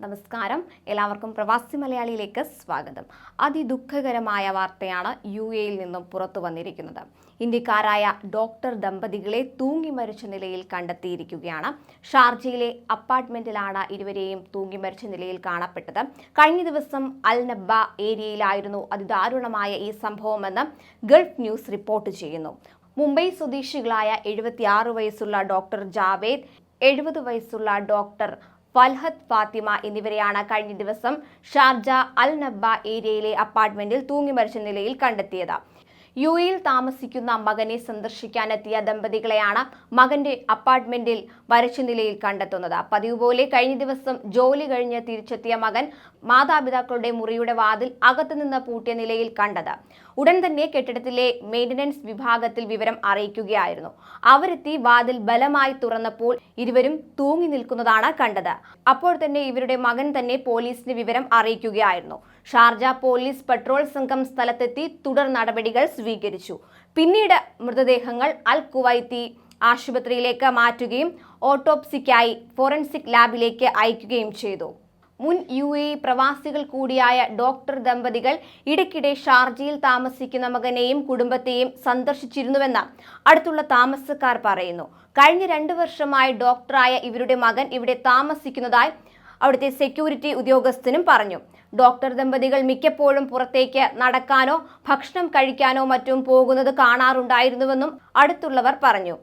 നമസ്കാരം. എല്ലാവർക്കും പ്രവാസി മലയാളിയിലേക്ക് സ്വാഗതം. അതിദുഃഖകരമായ വാർത്തയാണ് യു എയിൽ നിന്നും പുറത്തു വന്നിരിക്കുന്നത്. ഇന്ത്യക്കാരായ ഡോക്ടർ ദമ്പതികളെ തൂങ്ങി മരിച്ച നിലയിൽ കണ്ടെത്തിയിരിക്കുകയാണ്. ഷാർജയിലെ അപ്പാർട്ട്മെന്റിലാണ് ഇരുവരെയും തൂങ്ങി മരിച്ച നിലയിൽ കാണപ്പെട്ടത്. കഴിഞ്ഞ ദിവസം അൽ നബ്ബ ഏരിയയിലായിരുന്നു അതിദാരുണമായ ഈ സംഭവമെന്ന് ഗൾഫ് ന്യൂസ് റിപ്പോർട്ട് ചെയ്യുന്നു. മുംബൈ സ്വദേശികളായ എഴുപത്തിയാറ് വയസ്സുള്ള ഡോക്ടർ ജാവേദ് എഴുപത് വയസ്സുള്ള ഡോക്ടർ ഫൽഹത്ത് ഫാത്തിമ എന്നിവരെയാണ് കഴിഞ്ഞ ദിവസം ഷാർജ അൽ നബ്ബ ഏരിയയിലെ അപ്പാർട്ട്മെന്റിൽ തൂങ്ങിമരിച്ച നിലയിൽ കണ്ടെത്തിയത്. യു എയിൽ താമസിക്കുന്ന മകനെ സന്ദർശിക്കാനെത്തിയ ദമ്പതികളെയാണ് മകന്റെ അപ്പാർട്ട്മെന്റിൽ വരച്ച നിലയിൽ കണ്ടെത്തുന്നത്. പതിവ് പോലെ കഴിഞ്ഞ ദിവസം ജോലി കഴിഞ്ഞ് തിരിച്ചെത്തിയ മകൻ മാതാപിതാക്കളുടെ മുറിയുടെ വാതിൽ അകത്തുനിന്ന് പൂട്ടിയ നിലയിൽ കണ്ടത്. ഉടൻ തന്നെ കെട്ടിടത്തിലെ മെയിന്റനൻസ് വിഭാഗത്തിൽ വിവരം അറിയിക്കുകയായിരുന്നു. അവരെത്തി വാതിൽ ബലമായി തുറന്നപ്പോൾ ഇരുവരും തൂങ്ങി നിൽക്കുന്നതാണ് കണ്ടത്. അപ്പോൾ തന്നെ ഇവരുടെ മകൻ തന്നെ പോലീസിന് വിവരം അറിയിക്കുകയായിരുന്നു. ഷാർജ പോലീസ് പെട്രോൾ സംഘം സ്ഥലത്തെത്തി തുടർ നടപടികൾ സ്വീകരിച്ചു. പിന്നീട് മൃതദേഹങ്ങൾ അൽ കുവൈത്തി ആശുപത്രിയിലേക്ക് മാറ്റുകയും ഓട്ടോപ്സിക്കായി ഫോറൻസിക് ലാബിലേക്ക് അയക്കുകയും ചെയ്തു. മുൻ യു എ പ്രവാസികൾ കൂടിയായ ഡോക്ടർ ദമ്പതികൾ ഇടയ്ക്കിടെ ഷാർജയിൽ താമസിക്കുന്ന മകനെയും കുടുംബത്തെയും സന്ദർശിച്ചിരുന്നുവെന്ന് അടുത്തുള്ള താമസക്കാർ പറയുന്നു. കഴിഞ്ഞ രണ്ടു വർഷമായി ഡോക്ടറായ ഇവരുടെ മകൻ ഇവിടെ താമസിക്കുന്നതായി അവിടുത്തെ സെക്യൂരിറ്റി ഉദ്യോഗസ്ഥനും പറഞ്ഞു. ഡോക്ടർ ദമ്പതികൾ മിക്കപ്പോഴും പുറത്തേക്ക് നടക്കാനോ ഭക്ഷണം കഴിക്കാനോ മറ്റും പോകുന്നത് കാണാറുണ്ടായിരുന്നുവെന്നും അടുത്തുള്ളവർ പറഞ്ഞു.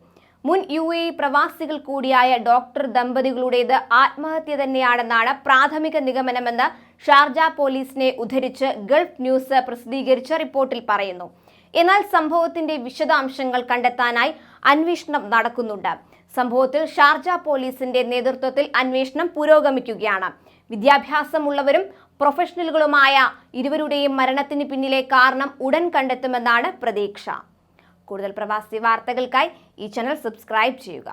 മുൻ യു എ പ്രവാസികൾ കൂടിയായ ഡോക്ടർ ദമ്പതികളുടേത് ആത്മഹത്യ തന്നെയാണെന്നാണ് പ്രാഥമിക നിഗമനമെന്ന് ഷാർജ പോലീസിനെ ഉദ്ധരിച്ച് ഗൾഫ് ന്യൂസ് പ്രസിദ്ധീകരിച്ച റിപ്പോർട്ടിൽ പറയുന്നു. എന്നാൽ സംഭവത്തിന്റെ വിശദാംശങ്ങൾ കണ്ടെത്താനായി അന്വേഷണം നടക്കുന്നുണ്ട്. സംഭവത്തിൽ ഷാർജ പോലീസിന്റെ നേതൃത്വത്തിൽ അന്വേഷണം പുരോഗമിക്കുകയാണ്. വിദ്യാഭ്യാസമുള്ളവരും പ്രൊഫഷണലുകളുമായ ഇരുവരുടെയും മരണത്തിന് പിന്നിലെ കാരണം ഉടൻ കണ്ടെത്തുമെന്നാണ് പ്രതീക്ഷ. കൂടുതൽ പ്രവാസി വാർത്തകൾക്കായി ഈ ചാനൽ സബ്സ്ക്രൈബ് ചെയ്യുക.